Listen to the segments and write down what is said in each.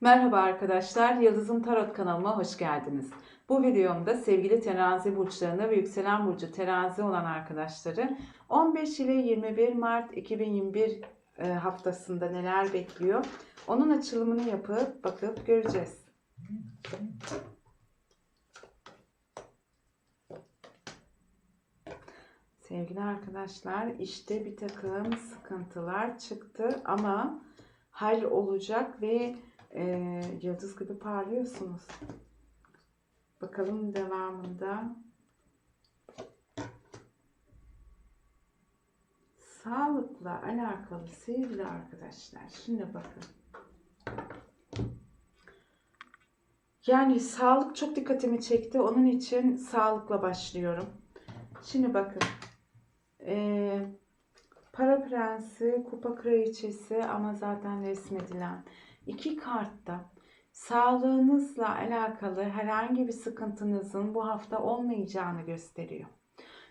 Merhaba arkadaşlar, Yıldız'ın Tarot kanalıma hoş geldiniz. Bu videomda sevgili terazi burçlarına ve yükselen burcu terazi olan arkadaşları 15 ile 21 Mart 2021 e, haftasında neler bekliyor? Onun açılımını yapıp bakıp göreceğiz. Sevgili arkadaşlar, işte bir takım sıkıntılar çıktı ama hal olacak ve e, yıldız gibi parlıyorsunuz. Bakalım devamında. Sağlıkla alakalı sevgili arkadaşlar. Şimdi bakın. Yani sağlık çok dikkatimi çekti. Onun için sağlıkla başlıyorum. Şimdi bakın. Ee, para prensi, kupa kraliçesi ama zaten resmedilen iki kartta sağlığınızla alakalı herhangi bir sıkıntınızın bu hafta olmayacağını gösteriyor.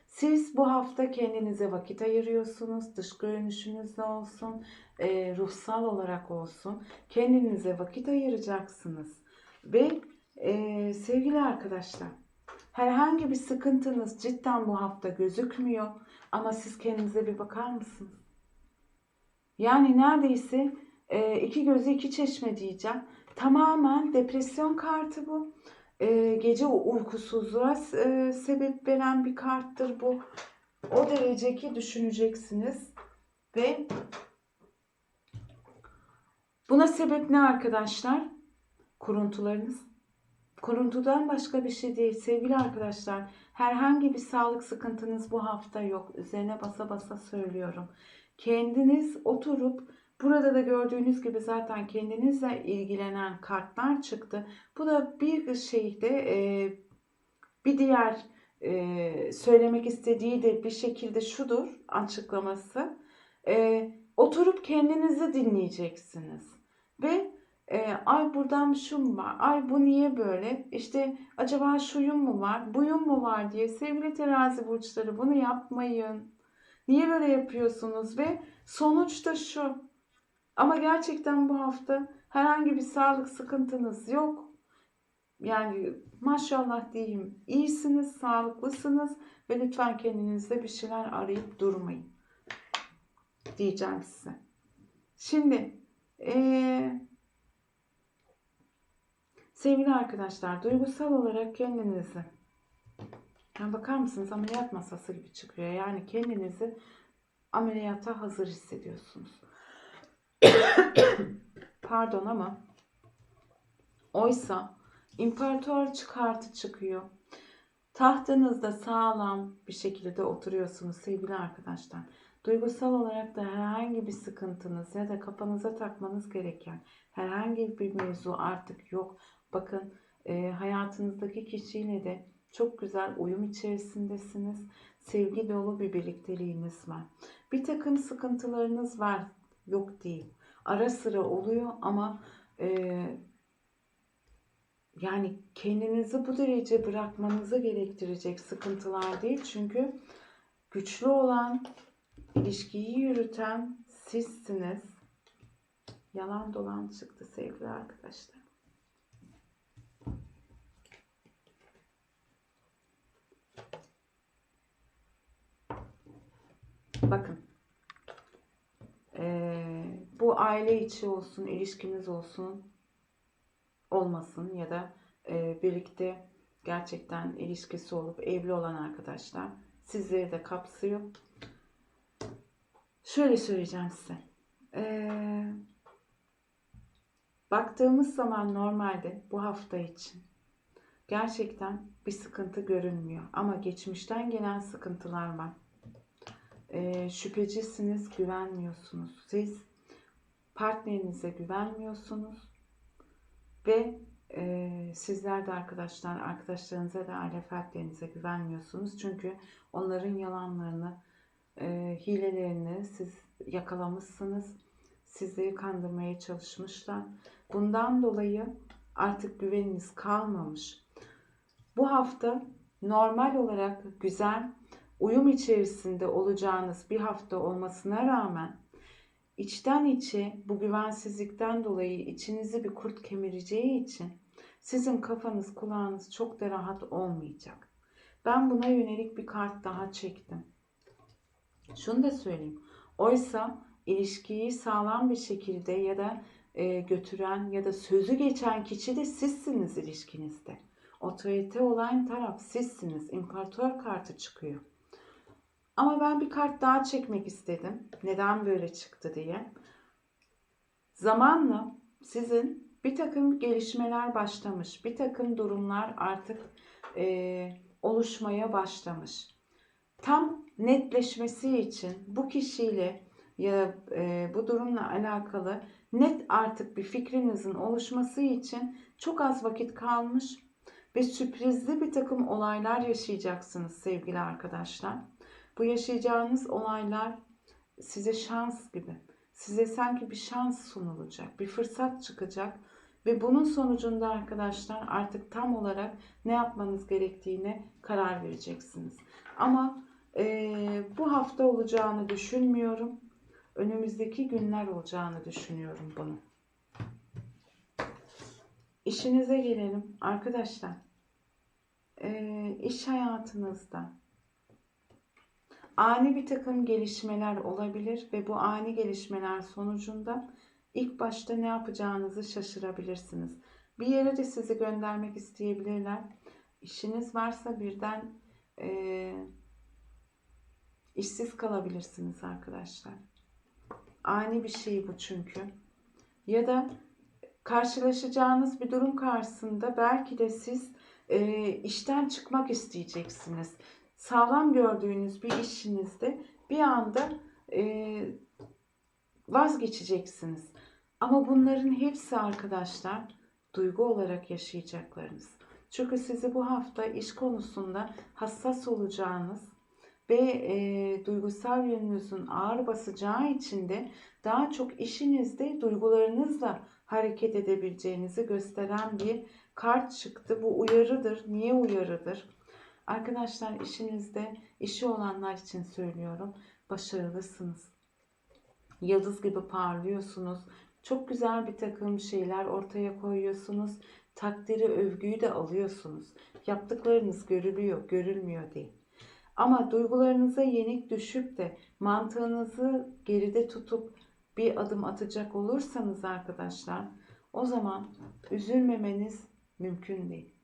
Siz bu hafta kendinize vakit ayırıyorsunuz. Dış görünüşünüzle olsun, e, ruhsal olarak olsun. Kendinize vakit ayıracaksınız. Ve e, sevgili arkadaşlar, herhangi bir sıkıntınız cidden bu hafta gözükmüyor. Ama siz kendinize bir bakar mısınız? Yani neredeyse e, iki gözü iki çeşme diyeceğim. Tamamen depresyon kartı bu. E, gece uykusuzluğa e, sebep veren bir karttır bu. O derece ki düşüneceksiniz. Ve buna sebep ne arkadaşlar? Kuruntularınız. Kuruntudan başka bir şey değil. Sevgili arkadaşlar, herhangi bir sağlık sıkıntınız bu hafta yok. Üzerine basa basa söylüyorum. Kendiniz oturup Burada da gördüğünüz gibi zaten kendinizle ilgilenen kartlar çıktı. Bu da bir şeyde e, bir diğer e, söylemek istediği de bir şekilde şudur açıklaması. E, oturup kendinizi dinleyeceksiniz. Ve e, ay buradan şu mu var? Ay bu niye böyle? İşte acaba şuyum mu var? Buyum mu var diye sevgili terazi burçları bunu yapmayın. Niye böyle yapıyorsunuz? Ve sonuçta şu. Ama gerçekten bu hafta herhangi bir sağlık sıkıntınız yok. Yani maşallah diyeyim iyisiniz, sağlıklısınız ve lütfen kendinizde bir şeyler arayıp durmayın. Diyeceğim size. Şimdi ee, sevgili arkadaşlar duygusal olarak kendinizi yani bakar mısınız ameliyat masası gibi çıkıyor. Yani kendinizi ameliyata hazır hissediyorsunuz. Pardon ama oysa imparator kartı çıkıyor. Tahtınızda sağlam bir şekilde oturuyorsunuz sevgili arkadaşlar. Duygusal olarak da herhangi bir sıkıntınız ya da kafanıza takmanız gereken herhangi bir mevzu artık yok. Bakın e, hayatınızdaki kişiyle de çok güzel uyum içerisindesiniz. Sevgi dolu bir birlikteliğiniz var. Bir takım sıkıntılarınız var yok değil. Ara sıra oluyor ama e, yani kendinizi bu derece bırakmanızı gerektirecek sıkıntılar değil. Çünkü güçlü olan, ilişkiyi yürüten sizsiniz. Yalan dolan çıktı sevgili arkadaşlar. Bakın bu aile içi olsun, ilişkiniz olsun, olmasın ya da e, birlikte gerçekten ilişkisi olup evli olan arkadaşlar sizleri de kapsıyor. Şöyle söyleyeceğim size. Ee, baktığımız zaman normalde bu hafta için gerçekten bir sıkıntı görünmüyor. Ama geçmişten gelen sıkıntılar var. Ee, şüphecisiniz, güvenmiyorsunuz. Siz partnerinize güvenmiyorsunuz ve e, sizler de arkadaşlar, arkadaşlarınıza da aile fertlerinize güvenmiyorsunuz. Çünkü onların yalanlarını, e, hilelerini siz yakalamışsınız. Sizi kandırmaya çalışmışlar. Bundan dolayı artık güveniniz kalmamış. Bu hafta normal olarak güzel uyum içerisinde olacağınız bir hafta olmasına rağmen içten içe bu güvensizlikten dolayı içinizi bir kurt kemireceği için sizin kafanız kulağınız çok da rahat olmayacak. Ben buna yönelik bir kart daha çektim. Şunu da söyleyeyim. Oysa ilişkiyi sağlam bir şekilde ya da e, götüren ya da sözü geçen kişi de sizsiniz ilişkinizde. Otorite olan taraf sizsiniz. İmparator kartı çıkıyor. Ama ben bir kart daha çekmek istedim. Neden böyle çıktı diye. Zamanla sizin bir takım gelişmeler başlamış. Bir takım durumlar artık e, oluşmaya başlamış. Tam netleşmesi için bu kişiyle ya e, bu durumla alakalı net artık bir fikrinizin oluşması için çok az vakit kalmış ve sürprizli bir takım olaylar yaşayacaksınız sevgili arkadaşlar. Bu yaşayacağınız olaylar size şans gibi. Size sanki bir şans sunulacak, bir fırsat çıkacak ve bunun sonucunda arkadaşlar artık tam olarak ne yapmanız gerektiğine karar vereceksiniz. Ama e, bu hafta olacağını düşünmüyorum. Önümüzdeki günler olacağını düşünüyorum bunu. İşinize gelelim arkadaşlar. E, iş hayatınızda ani bir takım gelişmeler olabilir ve bu ani gelişmeler sonucunda ilk başta ne yapacağınızı şaşırabilirsiniz. Bir yere de sizi göndermek isteyebilirler. İşiniz varsa birden e, işsiz kalabilirsiniz arkadaşlar. Ani bir şey bu çünkü. Ya da karşılaşacağınız bir durum karşısında belki de siz e, işten çıkmak isteyeceksiniz. Sağlam gördüğünüz bir işinizde bir anda e, vazgeçeceksiniz. Ama bunların hepsi arkadaşlar duygu olarak yaşayacaklarınız. Çünkü sizi bu hafta iş konusunda hassas olacağınız ve e, duygusal yönünüzün ağır basacağı için de daha çok işinizde duygularınızla hareket edebileceğinizi gösteren bir kart çıktı. Bu uyarıdır. Niye uyarıdır? Arkadaşlar işinizde işi olanlar için söylüyorum. Başarılısınız. Yıldız gibi parlıyorsunuz. Çok güzel bir takım şeyler ortaya koyuyorsunuz. Takdiri, övgüyü de alıyorsunuz. Yaptıklarınız görülüyor, görülmüyor değil. Ama duygularınıza yenik düşüp de mantığınızı geride tutup bir adım atacak olursanız arkadaşlar o zaman üzülmemeniz mümkün değil.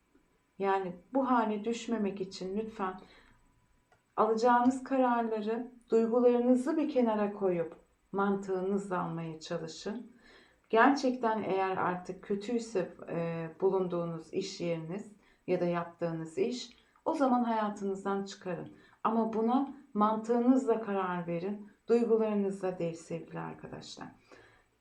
Yani bu hale düşmemek için lütfen alacağınız kararları duygularınızı bir kenara koyup mantığınızla almaya çalışın. Gerçekten eğer artık kötüyse e, bulunduğunuz iş yeriniz ya da yaptığınız iş o zaman hayatınızdan çıkarın. Ama buna mantığınızla karar verin. Duygularınızla değil sevgili arkadaşlar.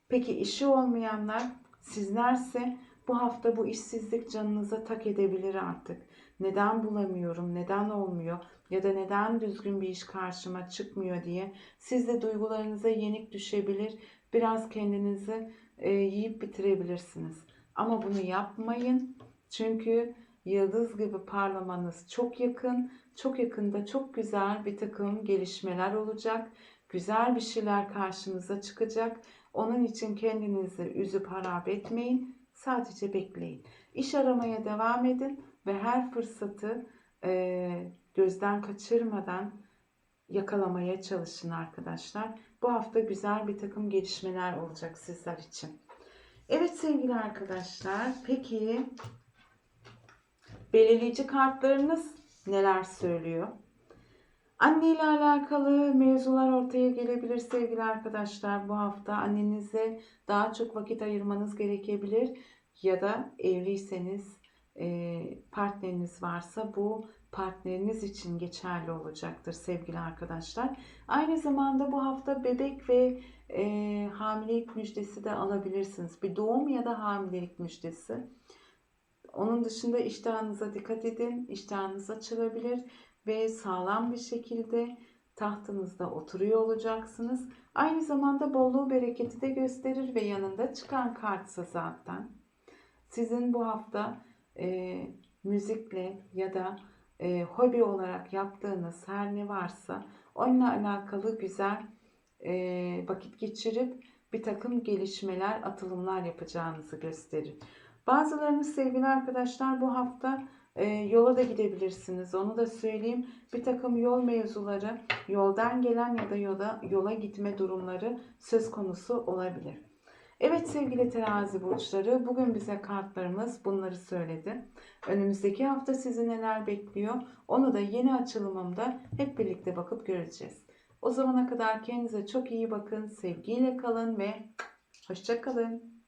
Peki işi olmayanlar sizlerse bu hafta bu işsizlik canınıza tak edebilir artık. Neden bulamıyorum, neden olmuyor ya da neden düzgün bir iş karşıma çıkmıyor diye siz de duygularınıza yenik düşebilir. Biraz kendinizi e, yiyip bitirebilirsiniz. Ama bunu yapmayın. Çünkü yıldız gibi parlamanız çok yakın. Çok yakında çok güzel bir takım gelişmeler olacak. Güzel bir şeyler karşınıza çıkacak. Onun için kendinizi üzüp harap etmeyin. Sadece bekleyin. İş aramaya devam edin ve her fırsatı e, gözden kaçırmadan yakalamaya çalışın arkadaşlar. Bu hafta güzel bir takım gelişmeler olacak sizler için. Evet sevgili arkadaşlar. Peki belirleyici kartlarınız neler söylüyor? Anne ile alakalı mevzular ortaya gelebilir sevgili arkadaşlar. Bu hafta annenize daha çok vakit ayırmanız gerekebilir. Ya da evliyseniz e, partneriniz varsa bu partneriniz için geçerli olacaktır sevgili arkadaşlar. Aynı zamanda bu hafta bebek ve e, hamilelik müjdesi de alabilirsiniz. Bir doğum ya da hamilelik müjdesi. Onun dışında iştahınıza dikkat edin. İştahınız açılabilir ve sağlam bir şekilde tahtınızda oturuyor olacaksınız. Aynı zamanda bolluğu bereketi de gösterir ve yanında çıkan kartsa zaten sizin bu hafta e, müzikle ya da e, hobi olarak yaptığınız her ne varsa onunla alakalı güzel e, vakit geçirip bir takım gelişmeler, atılımlar yapacağınızı gösterir. Bazılarınız sevgili arkadaşlar bu hafta e, yola da gidebilirsiniz. Onu da söyleyeyim. Bir takım yol mevzuları, yoldan gelen ya da yola, yola gitme durumları söz konusu olabilir. Evet sevgili terazi burçları bugün bize kartlarımız bunları söyledi. Önümüzdeki hafta sizi neler bekliyor onu da yeni açılımımda hep birlikte bakıp göreceğiz. O zamana kadar kendinize çok iyi bakın, sevgiyle kalın ve hoşça kalın.